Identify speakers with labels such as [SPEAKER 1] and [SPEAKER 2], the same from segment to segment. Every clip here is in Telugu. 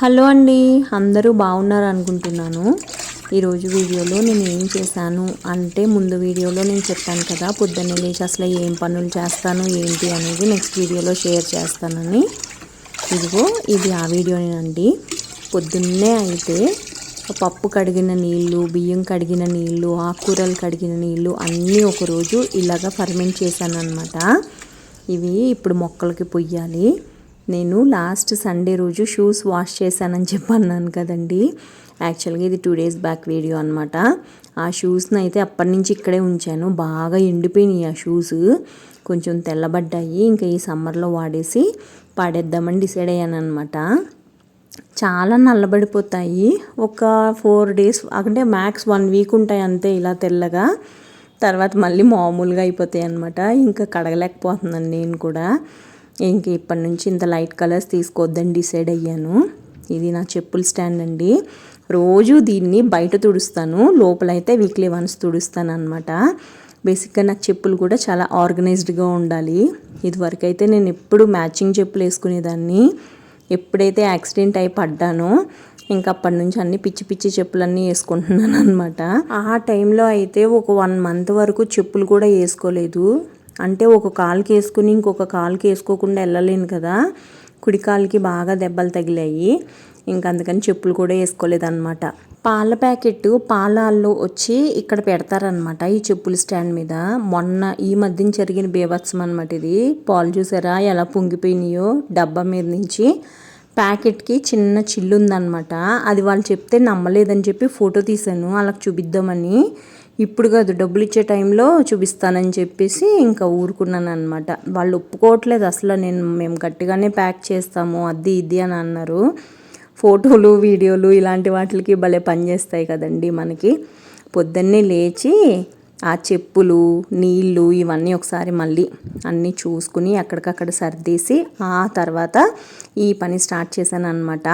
[SPEAKER 1] హలో అండి అందరూ బాగున్నారు అనుకుంటున్నాను. ఈరోజు వీడియోలో నేను ఏం చేశాను అంటే ముందు వీడియోలో నేను చెప్పాను కదా పొద్దున్నే లేచి అసలు ఏం పనులు చేస్తాను ఏంటి అనేది నెక్స్ట్ వీడియోలో షేర్ చేస్తానని. ఇదిగో ఇది ఆ వీడియోనేనండి పొద్దున్నే అయితే పప్పు కడిగిన నీళ్ళు బియ్యం కడిగిన నీళ్ళు ఆకుకూరలు కడిగిన నీళ్ళు అన్నీ ఒకరోజు ఇలాగ ఫర్మెంట్ చేశాను అనమాట ఇవి ఇప్పుడు మొక్కలకి పొయ్యాలి. నేను లాస్ట్ సండే రోజు షూస్ వాష్ చేశానని చెప్పి అన్నాను కదండి. యాక్చువల్గా ఇది టూ డేస్ బ్యాక్ వీడియో అనమాట ఆ షూస్ని అయితే అప్పటి నుంచి ఇక్కడే ఉంచాను. బాగా ఎండిపోయినాయి ఆ షూస్ కొంచెం తెల్లబడ్డాయి. ఇంకా ఈ సమ్మర్లో వాడేసి పాడేద్దామని డిసైడ్ అయ్యాను అనమాట చాలా నల్లబడిపోతాయి. ఒక ఫోర్ డేస్ అంటే మ్యాక్స్ వన్ వీక్ ఉంటాయి అంతే ఇలా తెల్లగా. తర్వాత మళ్ళీ మామూలుగా అయిపోతాయి అనమాట ఇంకా కడగలేకపోతున్నాను నేను కూడా. ఇంక ఇప్పటి నుంచి ఇంత లైట్ కలర్స్ తీసుకోవద్దని డిసైడ్ అయ్యాను. ఇది నా చెప్పుల స్టాండ్ అండి. రోజు దీన్ని బయట తుడుస్తాను. లోపలైతే వీక్లీ వన్స్ తుడుస్తాను అనమాట బేసిక్గా నాకు చెప్పులు కూడా చాలా ఆర్గనైజ్డ్గా ఉండాలి. ఇదివరకు అయితే నేను ఎప్పుడు మ్యాచింగ్ చెప్పులు వేసుకునేదాన్ని. ఎప్పుడైతే యాక్సిడెంట్ అయి పడ్డానో ఇంకా అప్పటి నుంచి అన్ని పిచ్చి పిచ్చి చెప్పులన్నీ వేసుకుంటున్నాను అనమాట ఆ టైంలో అయితే ఒక వన్ మంత్ వరకు చెప్పులు కూడా వేసుకోలేదు. అంటే ఒక కాలుకి వేసుకుని ఇంకొక కాలుకి వేసుకోకుండా వెళ్ళలేను కదా. కుడి కాలుకి బాగా దెబ్బలు తగిలాయి. ఇంకా అందుకని చెప్పులు కూడా వేసుకోలేదన్నమాట. పాల ప్యాకెట్ పాలాల్లో వచ్చి ఇక్కడ పెడతారనమాట ఈ చెప్పుల స్టాండ్ మీద. మొన్న ఈ మధ్యన జరిగిన బీభత్సం అనమాట ఇది. పాలు చూసారా ఎలా పొంగిపోయినాయో డబ్బా మీద నుంచి. ప్యాకెట్కి చిన్న చిల్లు ఉందన్నమాట అది వాళ్ళు చెప్తే నమ్మలేదని చెప్పి ఫోటో తీశాను. వాళ్ళకి చూపిద్దామని. ఇప్పుడు కాదు డబ్బులు ఇచ్చే టైంలో చూపిస్తానని చెప్పేసి ఇంకా ఊరుకున్నాను అనమాట వాళ్ళు ఒప్పుకోవట్లేదు అసలు నేను మేము గట్టిగానే ప్యాక్ చేస్తాము అది ఇది అని అన్నారు. ఫోటోలు వీడియోలు ఇలాంటి వాటికి భలే పనిచేస్తాయి కదండి మనకి. పొద్దున్నే లేచి ఆ చెప్పులు నీళ్ళు ఇవన్నీ ఒకసారి మళ్ళీ అన్నీ చూసుకుని ఎక్కడికక్కడ సర్దేసి ఆ తర్వాత ఈ పని స్టార్ట్ చేశాను అనమాట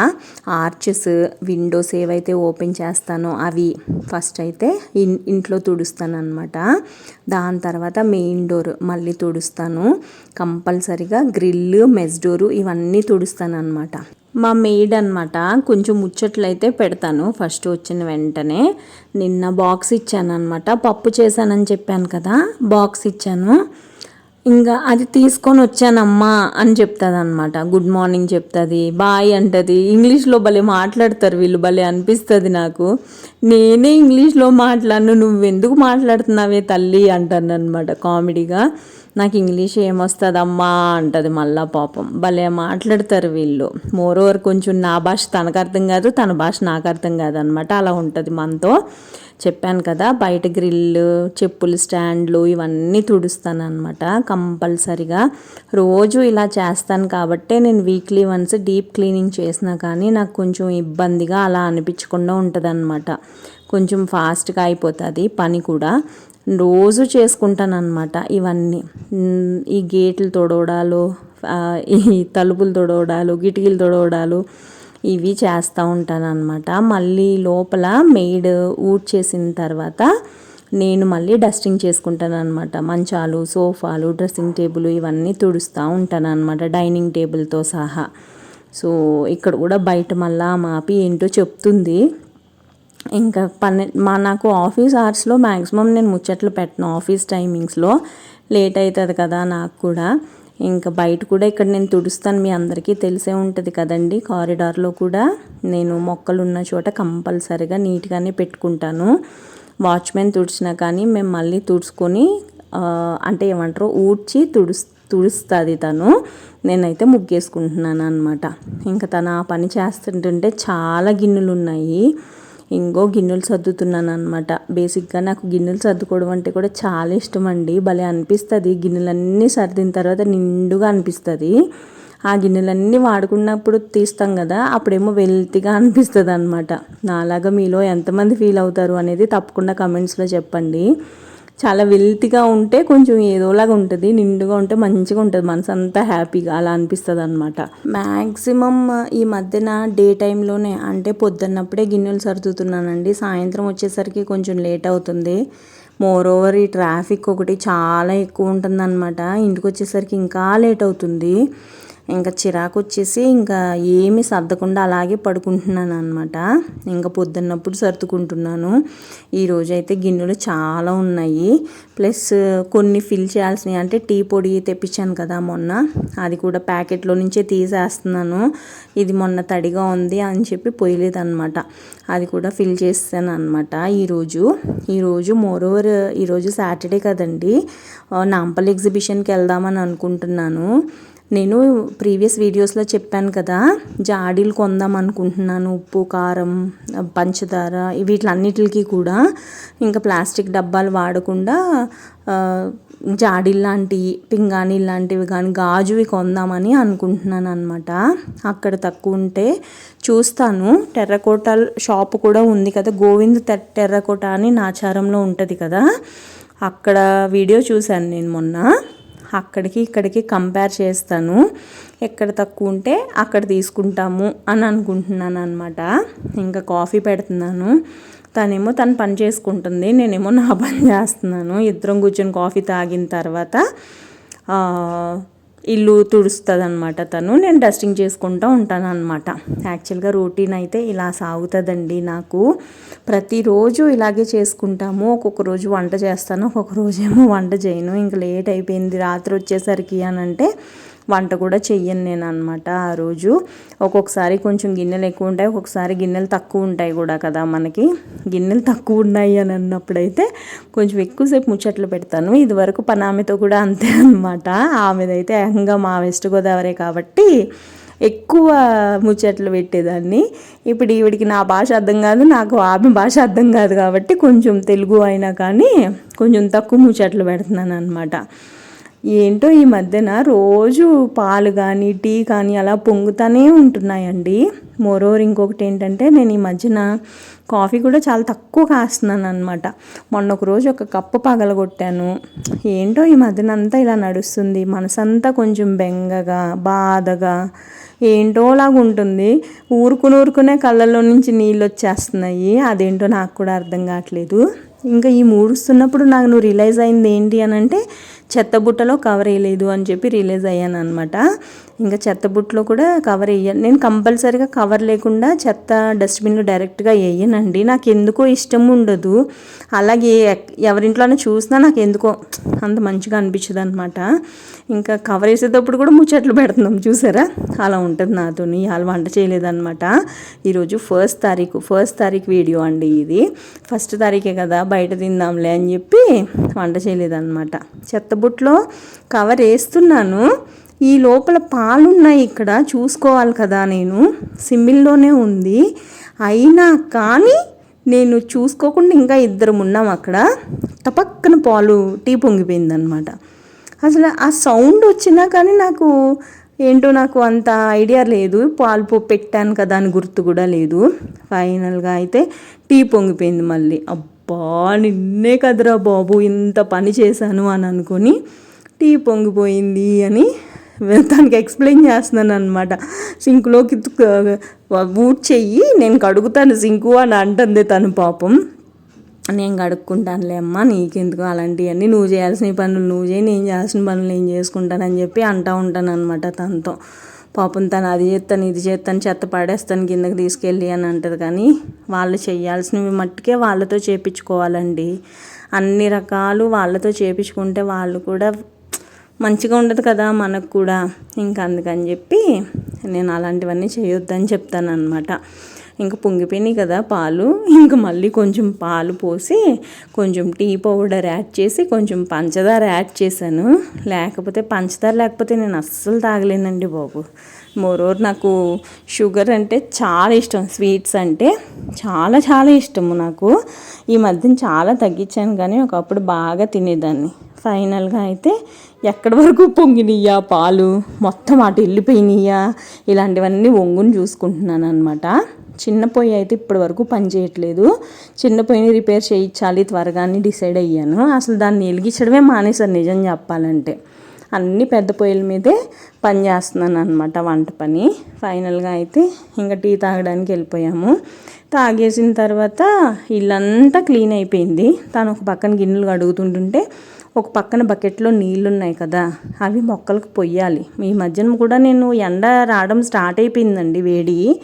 [SPEAKER 1] ఆర్చెస్ విండోస్ ఏవైతే ఓపెన్ చేస్తానో అవి ఫస్ట్ అయితే ఇన్ ఇంట్లో తుడుస్తాను అనమాట దాని తర్వాత మెయిన్ డోర్ మళ్ళీ తుడుస్తాను. కంపల్సరిగా గ్రిల్ మెస్ డోరు ఇవన్నీ తుడుస్తాను అనమాట మా మెయిడ్ అనమాట కొంచెం ముచ్చట్లయితే పెడతాను ఫస్ట్ వచ్చిన వెంటనే. నిన్న బాక్స్ ఇచ్చాను అనమాట పప్పు చేశానని చెప్పాను కదా బాక్స్ ఇచ్చాను. ఇంకా అది తీసుకొని వచ్చానమ్మా అని చెప్తుంది అనమాట గుడ్ మార్నింగ్ చెప్తుంది. బాయ్ అంటది. ఇంగ్లీష్లో భలే మాట్లాడతారు వీళ్ళు. భలే అనిపిస్తుంది నాకు. నేనే ఇంగ్లీష్లో మాట్లాడను. నువ్వెందుకు మాట్లాడుతున్నావే తల్లి అంటాను అనమాట కామెడీగా. నాకు ఇంగ్లీష్ ఏమొస్తుందమ్మా అంటది మళ్ళా పాపం. భలే మాట్లాడతారు వీళ్ళు. మోర్ ఓవర్ కొంచెం నా భాష తనకు అర్థం కాదు. తన భాష నాకు అర్థం కాదు అనమాట అలా ఉంటుంది మనతో. చెప్పాను కదా బయట గ్రిల్లు చెప్పులు స్టాండ్లు ఇవన్నీ తుడుస్తాను అనమాట కంపల్సరిగా. రోజు ఇలా చేస్తాను కాబట్టే నేను వీక్లీ వన్స్ డీప్ క్లీనింగ్ చేసినా కానీ నాకు కొంచెం ఇబ్బందిగా అలా అనిపించకుండా ఉంటుంది కొంచెం ఫాస్ట్గా అయిపోతుంది పని కూడా. రోజు చేసుకుంటాను అనమాట ఇవన్నీ. ఈ గేట్లు తొడవడాలు ఈ తలుపులు తొడవడాలు కిటికీలు తొడవడాలు ఇవి చేస్తూ ఉంటాను అనమాట మళ్ళీ లోపల మెయిడ్ ఊడ్ చేసిన తర్వాత నేను మళ్ళీ డస్టింగ్ చేసుకుంటాను అనమాట మంచాలు సోఫాలు డ్రెస్సింగ్ టేబుల్ ఇవన్నీ తుడుస్తూ ఉంటాను అనమాట డైనింగ్ టేబుల్తో సహా. సో ఇక్కడ కూడా బయట మళ్ళా మాపి ఏంటో చెప్తుంది. ఇంకా పన్నె మా నాకు ఆఫీస్ అవర్స్లో మ్యాక్సిమం నేను ముచ్చట్లు పెట్టను. ఆఫీస్ టైమింగ్స్లో లేట్ అవుతుంది కదా నాకు కూడా. ఇంకా బయట కూడా ఇక్కడ నేను తుడుస్తాను మీ అందరికీ తెలిసే ఉంటుంది కదండి. కారిడార్లో కూడా నేను మొక్కలు ఉన్న చోట కంపల్సరిగా నీట్గానే పెట్టుకుంటాను. వాచ్మెన్ తుడిచినా కానీ మేము మళ్ళీ తుడుచుకొని అంటే ఏమంటారు ఊడ్చి తుడుస్ తుడుస్తుంది తను. నేనైతే ముగ్గేసుకుంటున్నాను అనమాట ఇంకా తను ఆ పని చేస్తుంటుంటే చాలా గిన్నెలు ఉన్నాయి ఇంకో గిన్నెలు సర్దుతున్నాను అనమాట బేసిక్గా నాకు గిన్నెలు సర్దుకోవడం అంటే కూడా చాలా ఇష్టం అండి భలే అనిపిస్తుంది. గిన్నెలన్నీ సర్దిన తర్వాత నిండుగా అనిపిస్తుంది. ఆ గిన్నెలన్నీ వాడుకున్నప్పుడు తీస్తాం కదా అప్పుడేమో వెల్తిగా అనిపిస్తుంది అనమాట నాలాగా మీలో ఎంతమంది ఫీల్ అవుతారు అనేది తప్పకుండా కమెంట్స్లో చెప్పండి. చాలా వెల్తీగా ఉంటే కొంచెం ఏదోలాగా ఉంటుంది నిండుగా ఉంటే మంచిగా ఉంటుంది. మనసు అంతా హ్యాపీగా అలా అనిపిస్తుంది అనమాట మ్యాక్సిమం ఈ మధ్యన డే టైంలోనే అంటే పొద్దున్నప్పుడే గిన్నెలు సర్దుతున్నానండి. సాయంత్రం వచ్చేసరికి కొంచెం లేట్ అవుతుంది. మోర్ ఓవర్ ఈ ట్రాఫిక్ ఒకటి చాలా ఎక్కువ ఉంటుందన్నమాట. ఇంటికి వచ్చేసరికి ఇంకా లేట్ అవుతుంది. ఇంకా చిరాకు వచ్చేసి ఇంకా ఏమి సర్దకుండా అలాగే పడుకుంటున్నాను అనమాట ఇంకా పొద్దున్నప్పుడు సర్దుకుంటున్నాను. ఈరోజు అయితే గిన్నెలు చాలా ఉన్నాయి. ప్లస్ కొన్ని ఫిల్ చేయాల్సినవి అంటే టీ పొడి తెప్పించాను కదా మొన్న. అది కూడా ప్యాకెట్లో నుంచే తీసేస్తున్నాను. ఇది మొన్న తడిగా ఉంది అని చెప్పి పోయలేదన్నమాట అది కూడా ఫిల్ చేస్తాను అనమాట ఈరోజు ఈరోజు మోరోవర్ ఈరోజు సాటర్డే కదండి. నాంపల్ ఎగ్జిబిషన్కి వెళ్దామని అనుకుంటున్నాను. నేను ప్రీవియస్ వీడియోస్లో చెప్పాను కదా జాడీలు కొందాం అనుకుంటున్నాను ఉప్పు కారం పంచదార వీటిలన్నిటికి కూడా. ఇంకా ప్లాస్టిక్ డబ్బాలు వాడకుండా జాడీలు లాంటివి పింగాణి లాంటివి కానీ గాజువి కొందామని అనుకుంటున్నాను అనమాట అక్కడ తక్కువ ఉంటే చూస్తాను. టెర్రకోట షాప్ కూడా ఉంది కదా గోవింద్ టెర్రకోట అని నాచారంలో ఉంటుంది కదా. అక్కడ వీడియో చూశాను నేను మొన్న. అక్కడికి ఇక్కడికి కంపేర్ చేస్తాను. ఎక్కడ తక్కువ ఉంటే అక్కడ తీసుకుంటాము అని అనుకుంటున్నాను అనమాట ఇంకా కాఫీ పెడుతున్నాను. తనేమో తను పని చేసుకుంటుంది. నేనేమో నా పని చేస్తున్నాను. ఇద్దరం కూర్చొని కాఫీ తాగిన తర్వాత ఇల్లు తుడుస్తుంది అనమాట తను. నేను డస్టింగ్ చేసుకుంటూ ఉంటాను అనమాట యాక్చువల్గా రొటీన్ అయితే ఇలా సాగుతుందండి నాకు. ప్రతిరోజు ఇలాగే చేసుకుంటాము. ఒక్కొక్క రోజు వంట చేస్తాను ఒక్కొక్క రోజేమో వంట చేయను. ఇంకా లేట్ అయిపోయింది. రాత్రి వచ్చేసరికి అని అంటే వంట కూడా చెయ్యను నేను అనమాట ఆ రోజు. ఒక్కొక్కసారి కొంచెం గిన్నెలు ఎక్కువ ఉంటాయి ఒక్కొక్కసారి గిన్నెలు తక్కువ ఉంటాయి కూడా కదా మనకి. గిన్నెలు తక్కువ ఉన్నాయి అని అన్నప్పుడైతే కొంచెం ఎక్కువసేపు ముచ్చట్లు పెడతాను. ఇదివరకు పనామెతో కూడా అంతే అనమాట ఆమెదైతే ఏకంగా మా వెస్ట్ గోదావరి కాబట్టి ఎక్కువ ముచ్చట్లు పెట్టేదాన్ని. ఇప్పుడు ఈవిడికి నా భాష అర్థం కాదు నాకు ఆమె భాష అర్థం కాదు కాబట్టి కొంచెం తెలుగు అయినా కానీ కొంచెం తక్కువ ముచ్చట్లు పెడుతున్నాను అనమాట ఏంటో ఈ మధ్యన రోజు పాలు కానీ టీ కానీ అలా పొంగుతూనే ఉంటున్నాయండి. మోరోవర్ ఇంకొకటి ఏంటంటే నేను ఈ మధ్యన కాఫీ కూడా చాలా తక్కువ కాస్తున్నాను అనమాట మొన్న ఒక రోజు ఒక కప్పు పగలగొట్టాను. ఏంటో ఈ మధ్యన అంతా ఇలా నడుస్తుంది. మనసంతా కొంచెం బెంగగా బాధగా ఏంటోలాగా ఉంటుంది. ఊరుకుని ఊరుకునే కళ్ళల్లో నుంచి నీళ్ళు వచ్చేస్తున్నాయి అదేంటో నాకు కూడా అర్థం కావట్లేదు. ఇంకా ఈ మూడుస్తున్నప్పుడు నాకు నువ్వు రిలైజ్ అయింది ఏంటి అని అంటే చెత్త బుట్టలో కవర్ వేయలేదు అని చెప్పి రిలీజ్ అయ్యాను అనమాట ఇంకా చెత్త బుట్టలో కూడా కవర్ వేయను నేను కంపల్సరీగా కవర్ లేకుండా చెత్త డస్ట్బిన్లో డైరెక్ట్గా వేయనండి. నాకు ఎందుకో ఇష్టం ఉండదు. అలాగే ఎవరింట్లోనే చూసినా నాకు ఎందుకో అంత మంచిగా అనిపించదు అనమాట ఇంకా కవర్ వేసేటప్పుడు కూడా ముచ్చట్లు పెడుతున్నాం చూసారా? అలా ఉంటుంది నాతో ఇవాళ వంట చేయలేదన్నమాట. ఈరోజు ఫస్ట్ తారీఖు ఫస్ట్ తారీఖు వీడియో అండి ఇది. ఫస్ట్ తారీఖే కదా బయట తిందాంలే అని చెప్పి వంట చేయలేదన్నమాట. చెత్తబుట్లో కవర్ వేస్తున్నాను. ఈ లోపల పాలున్నాయి ఇక్కడ చూసుకోవాలి కదా నేను. సిమ్మిల్లోనే ఉంది. అయినా కానీ నేను చూసుకోకుండా ఇంకా ఇద్దరం ఉన్నాం అక్కడ. టపక్కన పాలు టీ పొంగిపోయిందనమాట అసలు ఆ సౌండ్ వచ్చినా కానీ నాకు ఏంటో నాకు అంత ఐడియా లేదు. పాలు పెట్టాను కదా అని గుర్తు కూడా లేదు. ఫైనల్గా అయితే టీ పొంగిపోయింది మళ్ళీ. అబ్బా! నిన్నే కదరా బాబు ఇంత పని చేశాను అని అనుకొని టీ పొంగిపోయింది అని తనకి ఎక్స్ప్లెయిన్ చేస్తున్నాను అనమాట సింకులోకి ఊట్ చెయ్యి నేను కడుగుతాను సింకు అని అంటుంది తను పాపం. నేను కడుక్కుంటానులే అమ్మ నీకెందుకు అలాంటివన్నీ? నువ్వు చేయాల్సిన పనులు నువ్వు చేయి నేను చేయాల్సిన పనులు నేను చేసుకుంటానని చెప్పి అంటూ ఉంటాను అనమాట తనతో. పాపం తను అది చేస్తాను ఇది చేస్తాను చెత్త పడేస్తాను కిందకి తీసుకెళ్ళి అని అంటారు కానీ వాళ్ళు చేయాల్సినవి మట్టుకే వాళ్ళతో చేపించుకోవాలండి. అన్ని రకాలు వాళ్ళతో చేపించుకుంటే వాళ్ళు కూడా మంచిగా ఉండదు కదా మనకు కూడా. ఇంకా అందుకని చెప్పి నేను అలాంటివన్నీ చేయొద్దని చెప్తాను అనమాట ఇంకా పొంగిపోయినాయి కదా పాలు. ఇంకా మళ్ళీ కొంచెం పాలు పోసి కొంచెం టీ పౌడర్ యాడ్ చేసి కొంచెం పంచదార యాడ్ చేశాను. లేకపోతే పంచదార లేకపోతే నేను అస్సలు తాగలేనండి బాబు. మోరోర్ నాకు షుగర్ అంటే చాలా ఇష్టం స్వీట్స్ అంటే చాలా చాలా ఇష్టము నాకు. ఈ మధ్యన చాలా తగ్గించాను కానీ ఒకప్పుడు బాగా తినేదాన్ని. ఫైనల్గా అయితే ఎక్కడి వరకు పొంగినయ్యా పాలు? మొత్తం అటు వెళ్ళిపోయినాయా ఇలాంటివన్నీ వంగుని చూసుకుంటున్నాను అనమాట చిన్న పొయ్యి అయితే ఇప్పటి వరకు పని చేయట్లేదు. చిన్న పొయ్యిని రిపేర్ చేయించాలి త్వరగా డిసైడ్ అయ్యాను. అసలు దాన్ని వెలిగించడమే మానేసారు నిజం చెప్పాలంటే. అన్ని పెద్ద పొయ్యిల మీదే పని చేస్తున్నాను అనమాట వంట పని. ఫైనల్గా అయితే ఇంకా టీ తాగడానికి వెళ్ళిపోయాము. తాగేసిన తర్వాత ఇల్లంతా క్లీన్ అయిపోయింది. తను ఒక పక్కన గిన్నెలు కడుగుతుంటుంటే ఒక పక్కన బకెట్లో నీళ్ళు ఉన్నాయి కదా అవి మొక్కలకు పొయ్యాలి. ఈ మధ్యన కూడా నేను ఎండ రావడం స్టార్ట్ అయిపోయిందండి వేడి.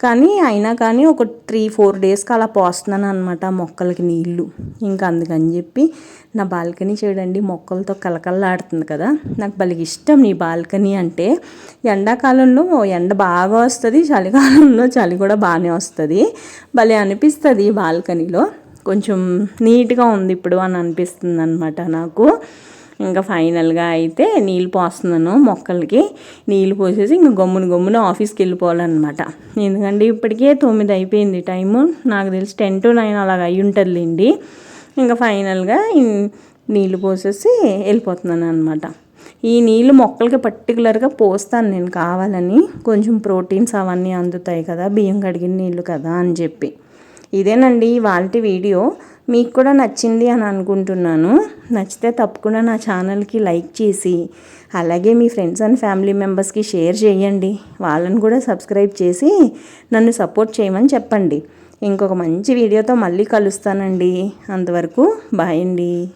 [SPEAKER 1] కానీ అయినా కానీ ఒక త్రీ ఫోర్ డేస్కి అలా పోస్తున్నాను అనమాట మొక్కలకి నీళ్ళు. ఇంకా అందుకని చెప్పి నా బాల్కనీ చూడండి మొక్కలతో కలకల్లాడుతుంది కదా. నాకు భలే ఇష్టం నీ బాల్కనీ అంటే. ఎండాకాలంలో ఎండ బాగా వస్తుంది చలికాలంలో చలి కూడా బాగానే వస్తుంది. భలే అనిపిస్తుంది ఈ బాల్కనీలో. కొంచెం నీట్గా ఉంది ఇప్పుడు అని అనిపిస్తుంది అనమాట నాకు. ఇంకా ఫైనల్గా అయితే నీళ్ళు పోస్తున్నాను మొక్కలకి. నీళ్ళు పోసేసి ఇంకా గమ్మున గమ్మున ఆఫీస్కి వెళ్ళిపోవాలన్నమాట. ఎందుకంటే ఇప్పటికే తొమ్మిది అయిపోయింది టైము. నాకు తెలిసి టెన్ టు నైన్ అలాగ అయి ఉంటుందిలేండి. ఇంకా ఫైనల్గా నీళ్ళు పోసేసి వెళ్ళిపోతున్నాను అనమాట ఈ నీళ్ళు మొక్కలకి పర్టికులర్గా పోస్తాను నేను కావాలని. కొంచెం ప్రోటీన్స్ అవన్నీ అందుతాయి కదా. బియ్యం కడిగిన నీళ్ళు కదా అని చెప్పి. ఇదేనండి వాళ్ళ వీడియో. మీకు కూడా నచ్చింది అని అనుకుంటున్నాను. నచ్చితే తప్పకుండా నా ఛానల్కి లైక్ చేసి అలాగే మీ ఫ్రెండ్స్ అండ్ ఫ్యామిలీ మెంబర్స్కి షేర్ చేయండి. వాళ్ళని కూడా సబ్స్క్రైబ్ చేసి నన్ను సపోర్ట్ చేయమని చెప్పండి. ఇంకొక మంచి వీడియోతో మళ్ళీ కలుస్తానండి. అంతవరకు బాయ్ అండి.